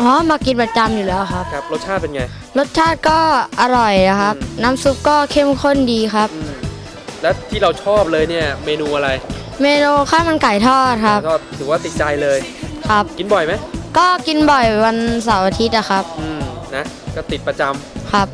อ๋อมากินประจำอยู่แล้วครับ ครับ รสชาติเป็นไง รสชาติก็อร่อยนะครับ อืม น้ำซุปก็เข้มข้นดีครับ อืมและที่เราชอบเลยเนี่ยเมนูอะไรเมนูข้าวมันไก่ทอดครับก็ถือว่าติดใจเลย ครับ กินบ่อยไหมก็กินบ่อยวันเสาร์อาทิตย์อะครับอืมนะก็ติดประจำครับ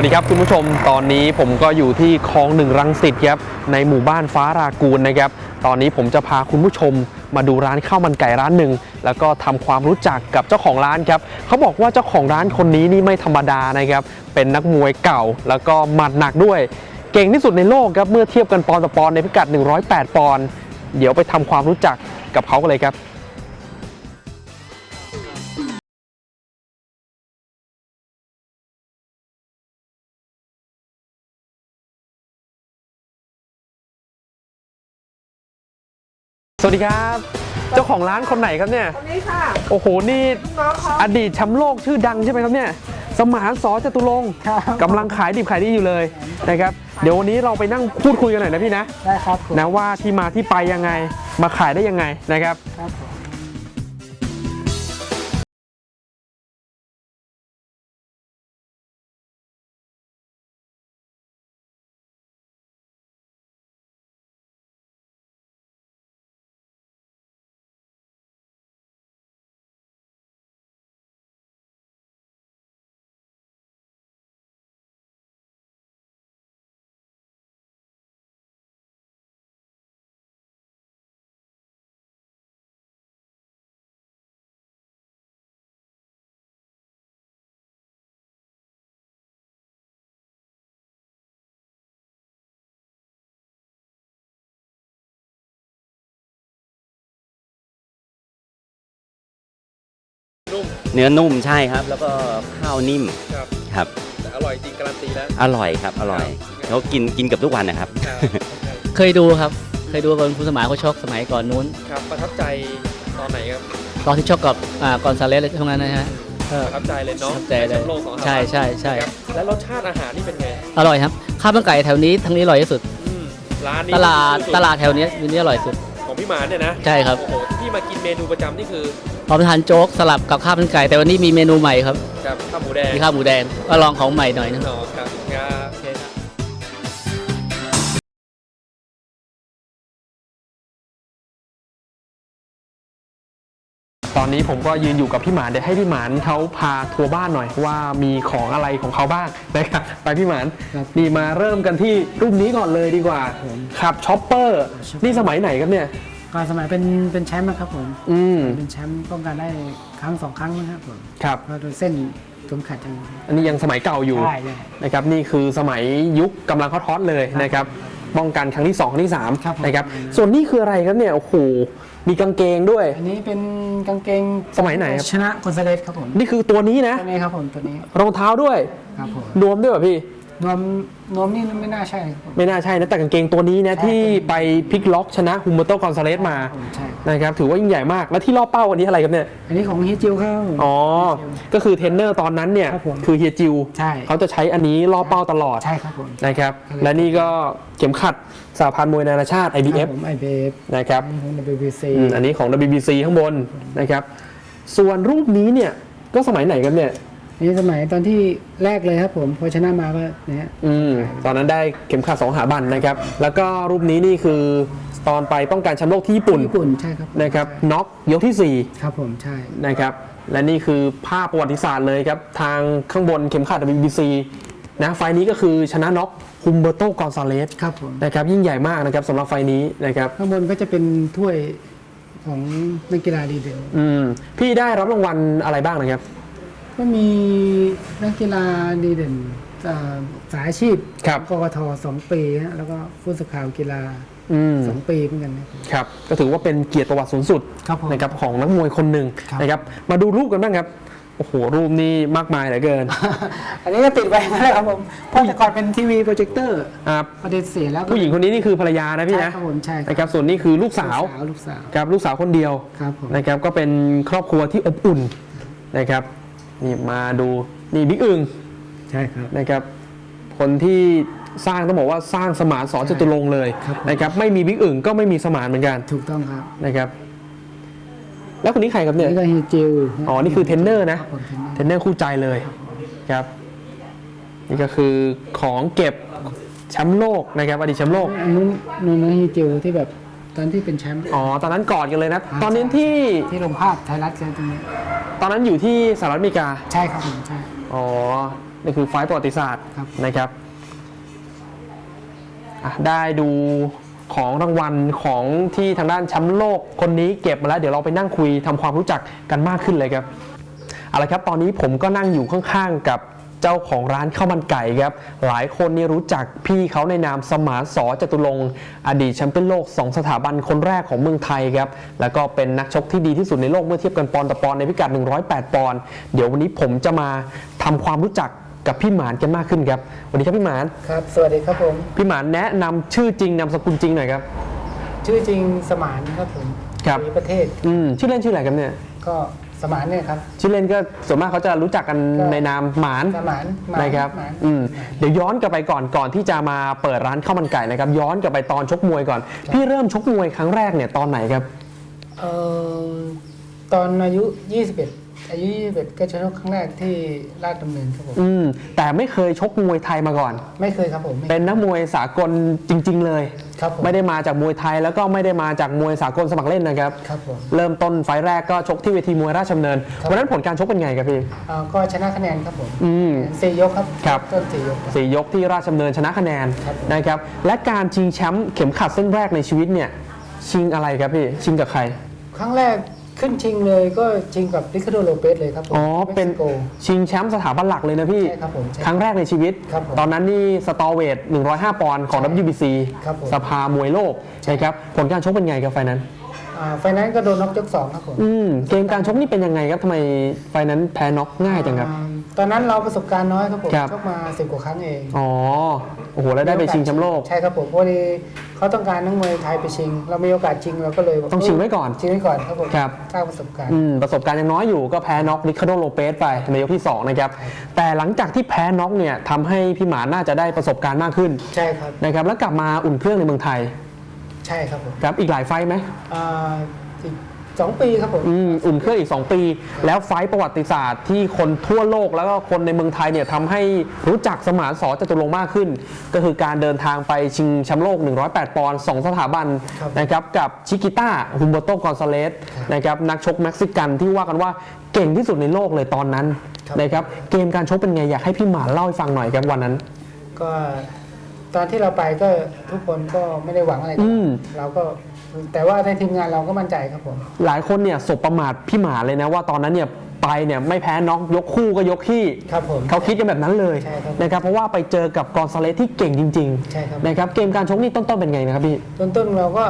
วัสดีครับคุณผู้ชมตอนนี้ผมก็อยู่ที่คลองหนึ่งรังสิตครับในหมู่บ้านฟ้ารากูลนะครับ ตอนนี้ผมจะพาคุณผู้ชมมาดูร้านข้าวมันไก่ร้านหนึ่งแล้วก็ทำความรู้จักกับเจ้าของร้านครับเขาบอกว่าเจ้าของร้านคนนี้นี่ไม่ธรรมดานะครับ เป็นนักมวยเก่าแล้วก็หมัดหนักด้วย เก่งที่สุดในโลกครับเมื่อเทียบกันปอนด์ต่อปอนด์ในพิกัด 108 ปอนด์เดี๋ยวไปทำความรู้จักกับเขากันเลยครับ สวัสดีครับ เจ้าของร้านคนไหนครับเนี่ย คนนี้ค่ะ โอ้โห นี่น้องเขาอดีตแชมป์โลกชื่อดังใช่ไหมครับเนี่ย สมานสอจตุรงค์ครับกำลังขายดิบขายดีอยู่เลยนะครับ เดี๋ยววันนี้เราไปนั่งพูดคุยกันหน่อยนะพี่นะ ได้ครับผมนะว่าที่มาที่ไปยังไง มาขายได้ยังไงนะครับ ครับ เนื้อนุ่มใช่ครับ แล้วก็ข้าวนิ่มครับครับแต่อร่อยจริงการันตีแล้ว อร่อยครับ อร่อยเขากินกินกับทุกวันนะครับเคยดูครับ เคยดูบนคุณสมานเขาชกสมัยก่อนนู้น ครับประทับใจตอนไหนครับตอนที่ชกกับอ่ากอนซาเลสอะไรช่วงนั้นนะฮะเออประทับใจเลยเนาะประทับใจเลย แชมป์โลกสองสามใช่ใช่ใช่ครับแล้วรสชาติอาหารนี่เป็นไงอร่อยครับข้าวมันไก่แถวนี้ทั้งนี้อร่อยที่สุด อืมร้านนี้ตลาดสุตลาดแถวนี้วันนี้อร่อยสุดของ พี่หมานเนี่ยนะใช่ครับ โอ้โหที่มากินเมนูประจำนี่คือพอไปทานโจ๊กสลับกับข้าวมันไก่ แต่วันนี้มีเมนูใหม่ครับกับข้าวหมูแดงมีข้าวหมูแดงก็ลองของใหม่หน่อยนึง อ๋อครับ ตอนนี้ผมก็ยืนอยู่กับพี่หมานเดี๋ยวให้พี่หมานเขาพาทัวร์บ้านหน่อยว่ามีของอะไรของเขาบ้างนะครับไปพี่หมานนี่มาเริ่มกันที่รูปนี้ก่อนเลยดีกว่าครับช็อปเปอร์นี่สมัยไหนครับเนี่ย ก่อนสมัยเป็นเป็นแชมป์นะครับผม อืมเป็นแชมป์ป้องกันได้ครั้งสองครั้งนะครับผมครับ เพราะโดยเส้นสมขัดจังอันนี้ยังสมัยเก่าอยู่ ใช่ใช่นะครับนี่คือสมัยยุคกำลังฮอตๆเลยนะครับ ป้องกันครั้งที่ 2 ครั้งที่ครับผม 3นะครับ ส่วนนี้คืออะไรครับเนี่ย โอ้โห มีกางเกงด้วย อันนี้เป็นกางเกงสมัยไหนครับ ชนะคอนเซเลสครับผมนี่คือตัวนี้นะ ตัวนี้ครับผมตัวนี้รองเท้าด้วย ครับผมนวมด้วยป่ะพี่ นวมนวมนี่ไม่น่าใช่ครับผมไม่น่าใช่นะ แต่กางเกงตัวนี้นะใช่ที่ไปพลิกล็อกชนะฮุมเบอร์โตกอนซาเลสมาผมใช่นะครับถือว่ายิ่งใหญ่มาก แล้วที่รอบเป้าอันนี้อะไรครับเนี่ย อันนี้ของฮิจิวครับผมอ๋อ ก็คือเทรนเนอร์ตอนนั้นเนี่ยครับผมคือเฮียจิวใช่เขาจะใช้อันนี้รอบเป้าตลอดใช่ครับผมนะครับ และนี่ก็เข็มขัดสหพันธ์มวยนานาชาติ ครับ IBF ผมไอเบฟนะครับของ WBC อืมอันนี้ของ WBC ข้างบนนะครับ ส่วนรูปนี้เนี่ยก็สมัยไหนครับเนี่ย นี่สมัยตอนที่แรกเลยครับผมพอชนะมาก็เนี่ยอืมตอนนั้นได้เข็มขัดสองหาบันนะครับ แล้วก็รูปนี้นี่คือตอนไปป้องกันแชมป์โลกที่ญี่ปุ่นญี่ปุ่นใช่ครับผมนะครับใช่น็อกยกที่ครับผมใช่4นะครับและนี่คือภาพประวัติศาสตร์เลยครับ ทางข้างบนเข็มขัด WBC นะไฟล์นี้ก็คือชนะน็อกฮุมเบอร์โตกอนซาเลสครับผม นะครับยิ่งใหญ่มากนะครับสำหรับไฟล์นี้นะครับข้างบนก็จะเป็นถ้วยของนักกีฬาดีเด่นอืมพี่ได้รับรางวัลอะไรบ้างนะครับ ก็มีนักกีฬาดีเด่นอ่าสายอาชีพครับกกทสองปีฮะแล้วก็ผู้สื่อข่าวกีฬาอืม สองปีเหมือนกันนะครับครับก็ถือว่าเป็นเกียรติประวัติสูงสุดครับผมนะครับของนักมวยคนหนึ่งครับ นะครับ มาดูรูปกันบ้างครับ โอ้โห รูปนี้มากมายเหลือเกิน อันนี้ก็ติดไว้มาแล้วครับผมเพราะแต่ก่อนเป็นทีวีโปรเจคเตอร์อ่าประเด็นเสียแล้วก็ผู้หญิงคนนี้นี่คือภรรยานะพี่ใช่นะครับผมใช่ครับนะครับ ส่วนนี้คือลูกสาวลูกสาว ครับลูกสาวคนเดียวครับผม นะครับ ก็เป็นครอบครัวที่อบอุ่นนะครับ นี่มาดูนี่บิ๊กอึงใช่ครับ นะครับ คนที่สร้างต้องบอกว่าสร้างสมานสอนจตุรงค์เลยครับผม นะครับ ไม่มีบิ๊กอึงก็ไม่มีสมานเหมือนกันถูกต้องครับนะครับ แล้วคนนี้ใครครับเนี่ย นี่ก็เฮจิวอ๋อนี่คือเทรนเนอร์นะ ครับผมเทรนเนอร์ เทรนเนอร์คู่ใจเลยครับ นี่ก็คือของเก็บแชมป์โลกนะครับอดีตแชมป์โลก อันนู้นนู้นนะเฮจิวที่แบบ ตอนที่เป็นแชมป์อ๋อตอนนั้นกอดกันเลยนะ ตอนนี้ที่ที่ลงภาพไทยรัฐกันตรงนี้ ตอนนั้นอยู่ที่สหรัฐอเมริกา ใช่ครับผมใช่ อ๋อ นี่คือไฟล์ประวัติศาสตร์ครับ นะครับอะได้ดูของรางวัลของที่ทางด้านแชมป์โลกคนนี้เก็บมาแล้ว เดี๋ยวเราไปนั่งคุยทำความรู้จักกันมากขึ้นเลยครับ เอาละครับ ตอนนี้ผมก็นั่งอยู่ข้างๆกับ เจ้าของร้านข้าวมันไก่ครับ หลายคนนี่รู้จักพี่เขาในนามสมานสอจตุรงค์อดีตแชมป์เปี้ยนโลก 2 สถาบันคนแรกของเมืองไทยครับ แล้วก็เป็นนักชกที่ดีที่สุดในโลกเมื่อเทียบกันปอนด์ต่อปอนด์ในพิกัด 108 ปอนด์เดี๋ยววันนี้ผมจะมาทำความรู้จักกับพี่หมานกันมากขึ้นครับสวัสดีครับพี่หมานครับ สวัสดีครับผมพี่หมานแนะนำชื่อจริงนามสกุลจริงหน่อยครับชื่อจริงสมานครับผมครับมีประเทศ อืมชื่อเล่นชื่ออะไรครับเนี่ยก็ สมานเนี่ยครับ ชื่อเล่นก็ส่วนมากเขาจะรู้จักกันก็ ในนามหมานสมานหานะครับหมาน อืมเดี๋ยวย้อนกลับไปก่อนก่อนที่จะมาเปิดร้านข้าวมันไก่นะครับ ย้อนกลับไปตอนชกมวยก่อน พี่เริ่มชกมวยครั้งแรกเนี่ยตอนไหนครับ เอ่อตอนอายุ 21 อายุ21ก็ชกครั้งแรกที่ราชดำเนินครับผมอืมแต่ไม่เคยชกมวยไทยมาก่อน ไม่เคยครับผมไม่ เป็นนักมวยสากลจริง ๆ เลยครับผม ไม่ได้มาจากมวยไทยแล้วก็ไม่ได้มาจากมวยสากลสมัครเล่นนะครับ ครับผม เริ่มต้นไฟล์แรกก็ชกที่เวทีมวยราชดำเนิน ครับ วันนั้นผลการชกเป็นไงครับพี่เอ่อก็ชนะคะแนนครับผมอืมสี่ยกครับครับ ต้นสี่ยกครับ สี่ยกที่ราชดำเนินชนะคะแนนครับผม นะครับ และการชิงแชมป์เข็มขัดเส้นแรกในชีวิตเนี่ย ชิงอะไรครับพี่ ชิงกับใคร ครั้งแรก ขึ้นชิงเลยก็ชิงกับริคาร์โดโลเปสเลยครับผมอ๋อเป็นม็กซิโก ชิงแชมป์สถาบันหลักเลยนะพี่ ใช่ครับผมใช่ครั้งแรกในชีวิต ครับผมตอนนั้นนี่สตอเวท105 ปอนด์ของ WBC ครับผม สภามวยโลกนะครับผลการชกเป็นไงครับไฟนั้นอ่า ไฟนั้นซ์ก็โดนน็อกยกสองครับผมอืมเกมการชกนี่เป็นยังไงครับทำไมไฟนั้นแพ้น็อกง่ายจังครับ อ่าตอนนั้นเราประสบการณ์น้อยครับผมครับ ชกมาสิบกว่าครั้งเองอ๋อโอ้โหแล้วได้ไปชิงแชมป์โลก ใช่ครับผมพอดีเขาต้องการนักมวยไทยไปชิง เรามีโอกาสชิงเราก็เลยต้องชิงไว้ก่อนชิงไว้ก่อนครับผมครับ สร้างประสบการณ์ อืมประสบการณ์ยังน้อยอยู่ก็แพ้น็อกริคาร์โดโลเปสไปในยกที่2นะครับแต่หลังจากที่แพ้น็อกเนี่ยทำให้พี่หมาน่าจะได้ประสบการณ์มากขึ้นใช่ครับ นะครับแล้วกลับมาอุ่นเครื่องในเมืองไทย ใช่ครับผมครับอีกหลายไฟท์ไหมอ่าอีกสองปีครับผม อืมอุ่นเครื่องอีก 2 ปี แล้วไฟต์ประวัติศาสตร์ที่คนทั่วโลกแล้วก็คนในเมืองไทยเนี่ยทำให้รู้จักสมานสอจตุรงค์มากขึ้น ก็คือการเดินทางไปชิงแชมป์โลก 108 ปอนด์2สถาบันครับนะครับกับชิกิต้าฮุมโบโตกอนซาเลสครับนะครับนักชกเม็กซิกันที่ว่ากันว่าเก่งที่สุดในโลกเลยตอนนั้นครับ นะครับเกมการชกเป็นไงอยากให้พี่หมานเล่าให้ฟังหน่อยครับวันนั้น ก็ ตอนที่เราไปก็ทุกคนก็ไม่ได้หวังอะไรกับอืม เราก็แต่ว่าในทีมงานเราก็มั่นใจครับผม หลายคนเนี่ยสบประมาทพี่หมาเลยนะว่าตอนนั้นเนี่ยไปเนี่ยไม่แพ้น็อกยกคู่ก็ยกขี้ครับผมเขาคิดกันแบบนั้นเลยใช่ครับนะครับเพราะว่าไปเจอกับกอนซาเลสที่เก่งจริงใช่ครับๆนะครับเกมการชกนี่ต้นๆเป็นไงนะครับพี่ ต้นต้นๆเราก็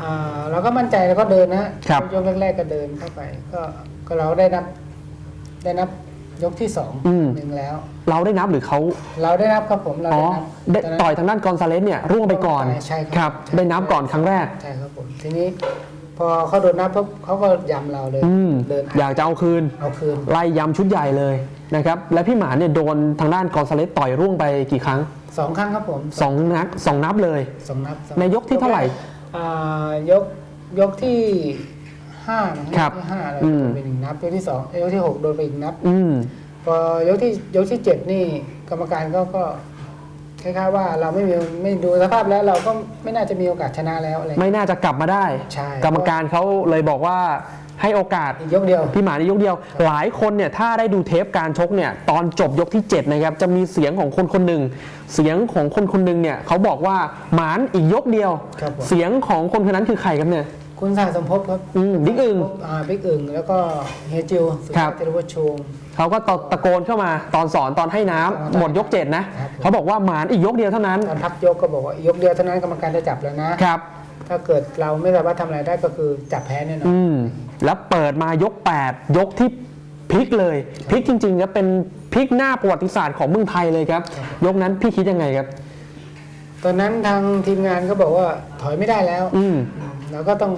อ่าเราก็มั่นใจแล้วก็เดินนะครับยกแรกๆก็เดินเข้าไป ก็ก็เราได้นับ ได้นับ ยกที่สองอืม หนึ่งแล้ว เราได้นับหรือเขาเราได้นับครับผมเราอ๋อได้ได้นับต่อยทางด้านกอนซาเลสเนี่ยร่วงไปก่อนใช่ครับครับ ใช่ ได้นับก่อนครั้งแรก ใช่ครับผมทีนี้พอเขาโดนนับปุ๊บเขาก็ยำเราเลยอืมเดินอยากจะเอาคืน เอาคืน ไล่ยำชุดใหญ่เลยนะครับ และพี่หมาเนี่ยโดนทางด้านกอนซาเลสต่อยร่วงไปกี่ครั้งสองครั้งครับผมสองนัดสองนับเลย สองนับสองในยกที่เท่าไหร่ อ่ายกยกที่ ห้านะครัยบกที่ห้าเราอืโดมนไปหนึ่งนับยกที่สองเอ้ยยกที่หกโดนไปอีกนับอืม พอยกที่ยกที่เจ็ดนี่กรรมการก็ก็คล้ายๆว่าเราไม่มีไม่ดูสภาพแล้วเราก็ไม่น่าจะมีโอกาสชนะแล้วอะไร ไม่น่าจะกลับมาได้ ใช่ กรรมการเขาเลยบอกว่าให้โอกาส อีกยกเดียว พี่หมาในยกเดียว หลายคนเนี่ยถ้าได้ดูเทปการชกเนี่ยตอนจบยกที่ 7 นะครับ จะมีเสียงของคนคนหนึ่งเสียงของคนคนหนึ่งเนี่ยเขาบอกว่าหมานอีกยกเดียว ครับผม เสียงของคนคนนั้นคือใครครับเนี่ย คุณสายสมภพครับอืมบิ๊กอึ่ง อ่าบิ๊กอึ่งแล้วก็เฮยจิวสุครับ เทรวัชชูงเขาก็ตะตะโกนเข้ามาตอนสอนตอนให้น้ำอ๋อหมดยกเจ็ดนะ ครับ เขาบอกว่าหมานอีกยกเดียวเท่านั้นตอนพักยกก็บอกว่าอีกยกเดียวเท่านั้นกรรมการจะจับแล้วนะ ครับ ถ้าเกิดเราไม่สามารถทำอะไรได้ก็คือจับแพ้แน่นอน อืมแล้วเปิดมายก 8 ยกที่พลิกเลยพลิกจริงๆครับเป็นพลิกหน้าประวัติศาสตร์ของเมืองไทยเลยครับยกนั้นพี่คิดยังไงครับ ตอนนั้นทางทีมงานก็บอกว่าถอยไม่ได้แล้ว อืม เราก็ต้อง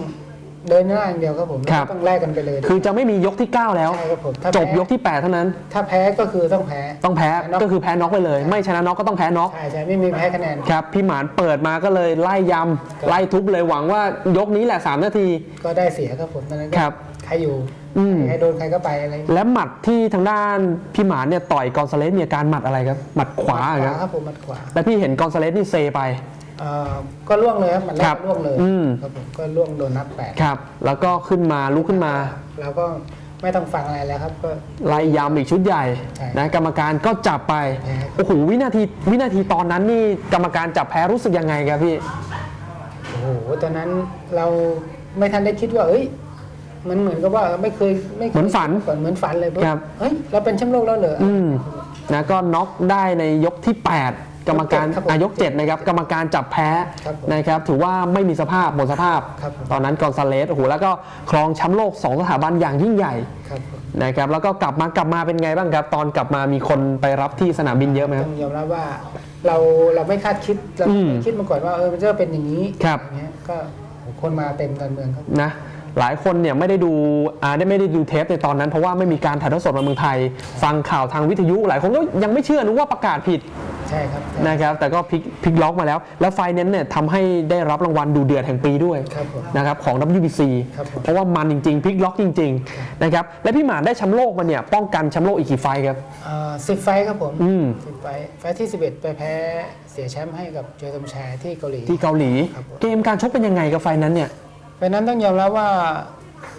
เดินหน้าอย่างเดียวครับผมครับ ต้องแลกกันไปเลยคือจะไม่มียกที่ 9 แล้ว ใช่ครับผมถ้าจบแพ้ยกที่ 8 เท่านั้น ถ้าแพ้ก็คือต้องแพ้ ต้องแพ้น็อก ก็คือแพ้น็อกไปเลย ไม่ชนะน็อกก็ต้องแพ้น็อกใช่ใช่ไม่มีแพ้คะแนน ครับพี่หมานเปิดมาก็เลยไล่ยำไล่ทุบเลยหวังว่ายกนี้แหละ 3 นาที ก็ได้เสียครับผมตอนนั้นก็ครับใครอยู่อืม ใครโดนใครก็ไปอะไรอย่างเงี้ยและหมัดที่ทางด้านพี่หมานเนี่ยต่อยกอนซาเลสมีอาการหมัดอะไรครับหมัดขวาหมัดคขรัวาบครับผมหมัดขวา และพี่เห็นกอนซาเลสนี่เซไปเอ่อก็ล่วงเลยครับหมัดแรครักบล่วงเลยอืม ครับผมก็ล่วงโดนนับแปดครับ แล้วก็ขึ้นมาลุกขึ้นมา เราก็ไม่ต้องฟังอะไรแล้วครับก็ ไล่ยำอีกชุดใหญ่ใช่นะกรรมการก็จับไปแพ้โอ้โหวินาทีวินาทีตอนนั้นนี่กรรมการจับแพ้รู้สึกยังไงครับพี่ โอ้โหตอนนั้นเราไม่ทันได้คิดว่าเอ้ย มันเหมือนกับว่าไม่เคยไม่คยเหมือนฝันก่อนเหมือนฝันเลยครับ เฮ้ยเราเป็นแชมป์โลกแล้วเหรอออืมนะก็น็อกได้ในยกที่ 8 กรรมการครับผมอายก7นะครับกรรมการจับแพ้ครับผมนะครับถือว่าไม่มีสภาพหมดสภาพ ครับผม ตอนนั้นกอนซาเลสโอ้โหแล้วก็ครองแชมป์โลก 2 สถาบันอย่างยิ่งใหญ่ครับผมนะครับแล้วก็กลับมากลับมาเป็นไงบ้างครับ ตอนกลับมามีคนไปรับที่สนามบินเยอะไหมคต้รับองยอมรับว่าเราเราไม่คาดคิดเราอืมไม่คิดมาก่อนว่าเออมันจะเป็นอย่างนี้ครับ อย่างเงี้ยก็โอ้โหคนมาเต็มการเมืองครับ นะหลายคนเนี่ยไม่ได้ดูอ่าได้ไม่ได้ดูเทปในตอนนั้นเพราะว่าไม่มีการถ่ายทอดสดมาเมืองไทย ฟังข่าวทางวิทยุ หลายคนก็ยังไม่เชื่อนึกว่าประกาศผิด ใช่ครับนะครับแต่ก็พลิกพลิกล็อกมาแล้ว แล้วไฟแนนซ์เนี่ยทำให้ได้รับรางวัลดูเดือดแห่งปีด้วยครับผม นะครับของ WBC ครับผม เพราะว่ามันจริงๆพลิกล็อกจริงๆนะครับและพี่หมานได้แชมป์โลกมาเนี่ยป้องกันแชมป์โลกอีกกี่ไฟท์ครับ สิบไฟท์ครับผมอืม สิบไฟท์ไฟท์ที่ 11 ไปแพ้เสียแชมป์ให้กับโจยตมแชร์ที่เกาหลี ที่เกาหลี ครับผม เกมการชกเป็นยังไงกับไฟล์นั้นเนี่ย เพราะฉะนั้นต้องยอมรับว่า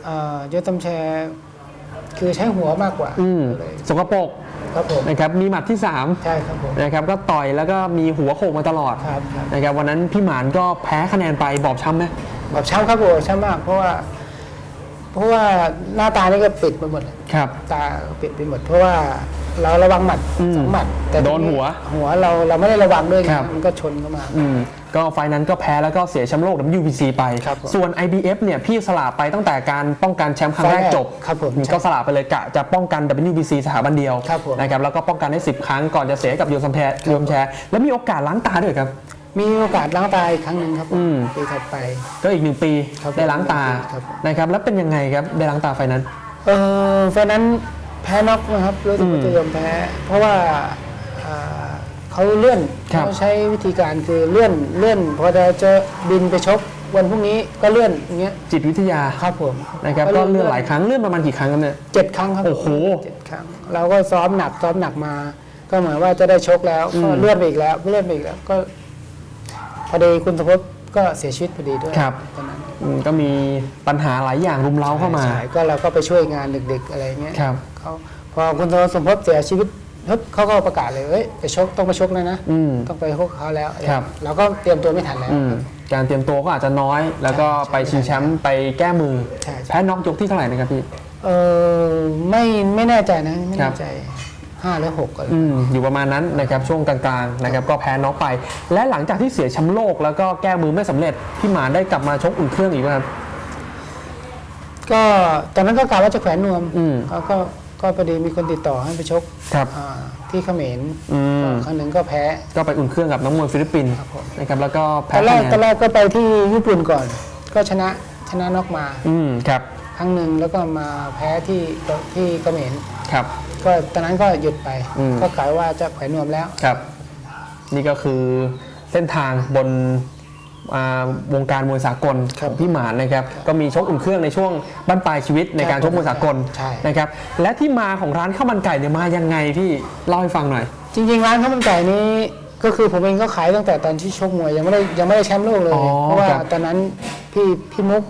เอ่อโจยตมแชร์คือใช้หัวมากกว่าอืมเลยสกปรก ครับผมนะครับมีหมัดที่ใช่ครับผม3นะครับก็ต่อยแล้วก็มีหัวโขกมาตลอดครับครับ นะครับวันนั้นพี่หมานก็แพ้คะแนนไปบอบช้ำไหมแบบช้ำครับผมช้ำมากเพราะว่า เพราะว่าหน้าตานี่ก็ปิดไปหมดเลยครับ ตาปิดไปหมด เพราะว่าเราระวังหมัดอืมสองหมัดแต่โดนหัวหัวเราเราไม่ได้ระวังด้วยไงครับมันก็ชนเข้ามา อืม ก็ไฟล์นั้นก็แพ้แล้วก็เสียแชมป์โลก WBC ไป ครับผมส่วน IBF เนี่ยพี่สละไปตั้งแต่การป้องกันแชมป์ครั้งแรกไฟล์แรกจบครับผมก็สละไปเลยกะจะป้องกัน WBC สถาบันเดียวครับผม นะครับแล้วก็ป้องกันได้ 10 ครั้งก่อนจะเสียให้กับโยซัมแพร์โยมแชร์แล้วมีโอกาสล้างตาด้วยครับ มีโอกาสล้างตาอีกครั้งหนึ่งครับผมอืม ปีถัดไป ก็อีกหนึ่งปีครับได้ล้างตาครับ นะครับแล้วเป็นยังไงครับได้ล้างตาไฟล์นั้น เออไฟล์นั้นแพ้น็อกนะครับรู้สึกว่าจะยอมแพ้ เพราะว่าอ่า เขาเลื่อนครับ เขาใช้วิธีการคือเลื่อนเลื่อนพอจะจะบินไปชกวันพรุ่งนี้ก็เลื่อนอย่างเงี้ยจิตวิทยาครับผมนะครับก็เลื่อนหลายครั้งเลื่อนประมาณกี่ครั้งครับเนี่ย เจ็ดครั้งครับโอ้โหเจ็ดครั้งเราก็ซ้อมหนักซ้อมหนักมา ก็เหมือนว่าจะได้ชกแล้วอืม ก็เลื่อนไปอีกแล้วเลื่อนไปอีกแล้วก็พอดีคุณสมภพก็เสียชีวิตพอดีด้วยครับตอนนั้นอืมก็มีปัญหาหลายอย่างรุมเร้าเข้ามาใช่ก็เราก็ไปช่วยงานดึกๆอะไรเงี้ยครับเขาพอคุณสมภพเสียชีวิต ปุ๊บเขาก็ประกาศเลยเอ้ยไปชกต้องไปชกแล้วนะอืม ต้องไปชกเขาแล้วครับ เราก็เตรียมตัวไม่ทันแล้ว อืมการเตรียมตัวก็อาจจะน้อย แล้วก็ไปชิงแชมป์ไปแก้มือใช่ใช่ แพ้น็อกยกที่เท่าไหร่นะครับพี่ เออไม่ไม่แน่ใจนะไม่ครัแน่บ ใจห้าหรือหกอะไรอืมอยู่ประมาณนั้นนะครับช่วงกลางๆนะครับก็แพ้น็อกไป และหลังจากที่เสียแชมป์โลกแล้วก็แก้มือไม่สำเร็จพี่หมานได้กลับมาชกอุ่นเครื่องอีกไหมครับ ก็ตอนนั้นก็กล่าวว่าจะแขวนนวมอืม เขาก็ ก็พอดีมีคนติดต่อให้ไปชกครับอ่าที่เขมรอืม ครั้งหนึ่งก็แพ้ ก็ไปอุ่นเครื่องกับน้องมวยฟิลิปปินส์ครับผม นะครับแล้วก็ตแพ้อนแรคะกแนตอนนแรกก็ไปที่ญี่ปุ่นก่อน ก็ชนะชนะน็อกมา อืมครับครั้งหนึ่งแล้วก็มาแพ้ที่ที่เขมรครับ ก็ตอนนั้นก็หยุดไป อืม ก็กล่าวว่าจะแขวนนวมแล้ว ครับ นี่ก็คือเส้นทางบนอ่า วงการมวยสากลครับของพี่หมานนะครับก็มีชกอุ่นเครื่องในช่วงบั้นปลายชีวิตในการชกมวยสากลใช่นะครับและที่มาของร้านข้าวมันไก่เนี่ยมายังไงพี่เล่าให้ฟังหน่อย จริง ๆ ร้านข้าวมันไก่นี้ก็คือผมเองก็ขายตั้งแต่ตอนที่ชกมวยยังไม่ได้ยังไม่ได้แชมป์โลกเลยอ๋อเพราะว่าครับตอนนั้นพี่พี่มุก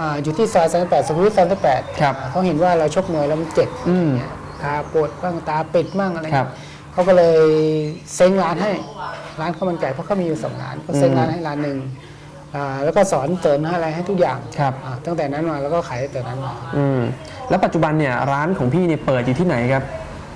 อ่าอยู่ที่ซอย38สุขุมวิท38ครับเขาเห็นว่าเราชกมวยแล้วมันเจ็บอืมตาปวดบ้างตาปิดบ้างอะไรครับ เขาก็เลยเซ้งร้านให้ร้านข้าวมันไก่เพราะเขามีอยู่สองร้านก็เซ้งอืมร้านให้ร้านหนึ่งอ่าแล้วก็สอนเสริมให้อะไรให้ทุกอย่างครับ อ่าตั้งแต่นั้นมาแล้วก็ขายตั้งแต่นั้นมา อืมแล้วปัจจุบันเนี่ยร้านของพี่เนี่ยเปิดอยู่ที่ไหนครับ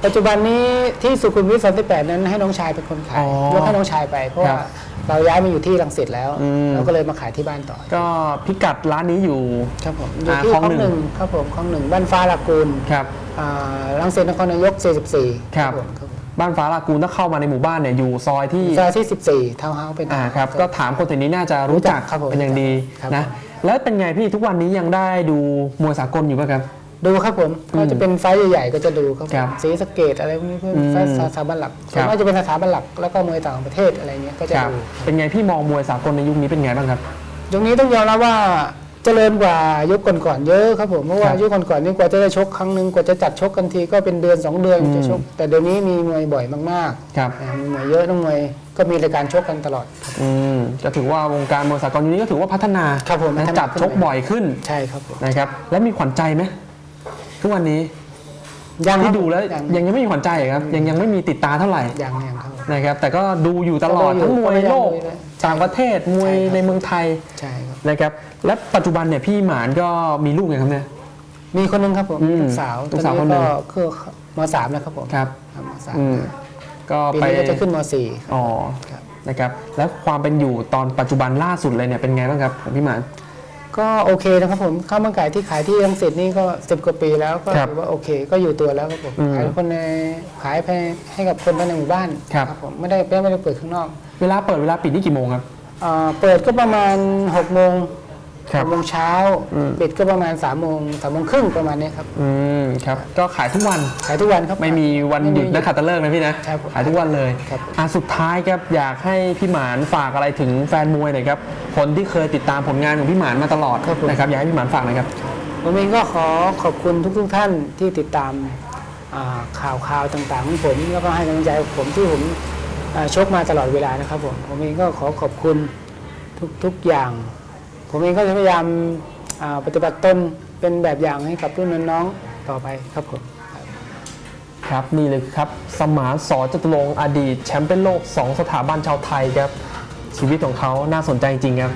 ปัจจุบันนี้ที่สุขุมวิท38 นั้นให้น้องชายเป็นคนขาอ๋ยอยกให้น้องชายไป เพราะครัว่าบเราย้ายมาอยู่ที่รังสิตแล้ว อืม เราก็เลยมาขายที่บ้านต่อก็พิกัดร้านนี้อยู่ ครับผมอยู่อ่าที่คลคองลองหนึ่งหนึ่งครับผมคลองหนึ่งบ้านฟ้าลากูลครับ อ่ารังสิตนครนายก 44ครับ ผมครับผม บ้านฟ้าลากูนถ้าเข้ามาในหมู่บ้านเนี่ยอยู่ซอยที่ซอยที่ 14 เท้าเฮาส์เป็นอ่าครับก็ถามคนแถวนี้น่าจะรู้จักครับผมเป็นอย่างดีครับนะแล้วเป็นไงพี่ทุกวันนี้ยังได้ดูมวยสากลอยู่ป่ะครับดูครับผมอืมก็จะเป็นไฟล์ใหญ่ๆก็จะดูครับผมครับสีสะเกตอะไรพวกนี้เพื่ออืมไฟล์สถาบันหลักคส่รัวนบมากจะเป็นสถาบันหลักแล้วก็มวยต่างประเทศอะไรเงี้ยก็จะครับดูเป็นไงพี่มองมวยสากลในยุคนี้เป็นไงบ้างครับตรงนี้ต้องยอมรับว่าเจริญกว่ายุคก่อนๆเยอะครับผมเพราะว่าครับยุคก่อนๆนี่กว่าจะได้ชกครั้งหนึ่งกว่าจะจัดชกกันทีก็เป็นเดือนสองเดือนอืมจะชก แต่เดี๋ยวนี้มีมวยบ่อยมากครับๆนะมีมวยเยอะต้องมวยก็มีรายการชกกันตลอดอืมก็ถือว่าวงการมวยสากลยุคนี้ก็ถือว่าพัฒนาครับผมนะพัฒนาจัดชกบ่อยขึ้นใช่ครับผมนะครับ แล้วมีขวัญใจไหมทุกวันนี้ยังครับที่ดูแล้วยังยังยังไม่มีขวัญใจเหรอครับ ยังยังไม่มีติดตาเท่าไหร่ยังยังครับนะครับ แต่ก็ดูอยู่ตลอดก็ดูอยู่ทั้งมวยโลกก็ยังดูอยู่ต่างประเทศมวยใช่ครับในเมืองไทยใช่ครับ นะครับ และปัจจุบันเนี่ยพี่หมานก็มีลูกยังครับเนี่ย มีคนหนึงครับผมอืมลูกสาวลูกสาวตคอนนหนึ่นี้งก็คือมสามแล้วครับผมครับครับมสามอืมก็ปีไปนี้ก็จะขึ้นมสี่อ๋อครับ นะครับ แล้วความเป็นอยู่ตอนปัจจุบันล่าสุดเลยเนี่ยเป็นไงบ้างครับของพี่หมาน ก็โอเคนะครับผมข้าวมันไก่ที่ขายที่รังสิตนี่ก็สิบกว่าปีแล้วก็ครับถือว่าโอเค ก็อยู่ตัวแล้วครับผมอืมขายคนในขายให้ให้กับคนภายในหมู่บ้านครับ ผมไม่ได้ไม่ได้เปิดข้างนอก เวลาเปิดเวลาปิดนี่กี่โมงครับ อ่าเปิดก็ประมาณ6กโมงครับหกโมงเช้าอืม ปิดก็ประมาณ3ามโมงสามโมงครึ่งประมาณนี้ครับอืมครับ ก็ขายทุกวันขายทุกวันครับ ไม่มีวันหยุดนักขัตฤกษ์นะพี่นะครับผมขายทุกวันเลยครับ อะสุดท้ายครับอยากให้พี่หมานฝากอะไรถึงแฟนมวยหน่อยครับคนที่เคยติดตามผลงานของพี่หมานมาตลอดนะครับอยากให้พี่หมานฝากหน่อยครับ ผมเองก็ขอขอบคุณทุกๆท่านที่ติดตามอ่าข่าวข่าวต่างๆของผม แล้วก็ให้กำลังใจผมที่ผมอ่า ชกมาตลอดเวลานะครับผมผมเองก็ขอขอบคุณทุกๆอย่าง ผมเองก็จะพยายามปฏิบัติตนเป็นแบบอย่างให้กับรุ่นน้องๆต่อไปครับผมครับนี่เลยครับสมานสอจตุรงอดีตแชมป์เป็นโลก 2 สถาบันชาวไทยครับชีวิตของเขาน่าสนใจจริงครับ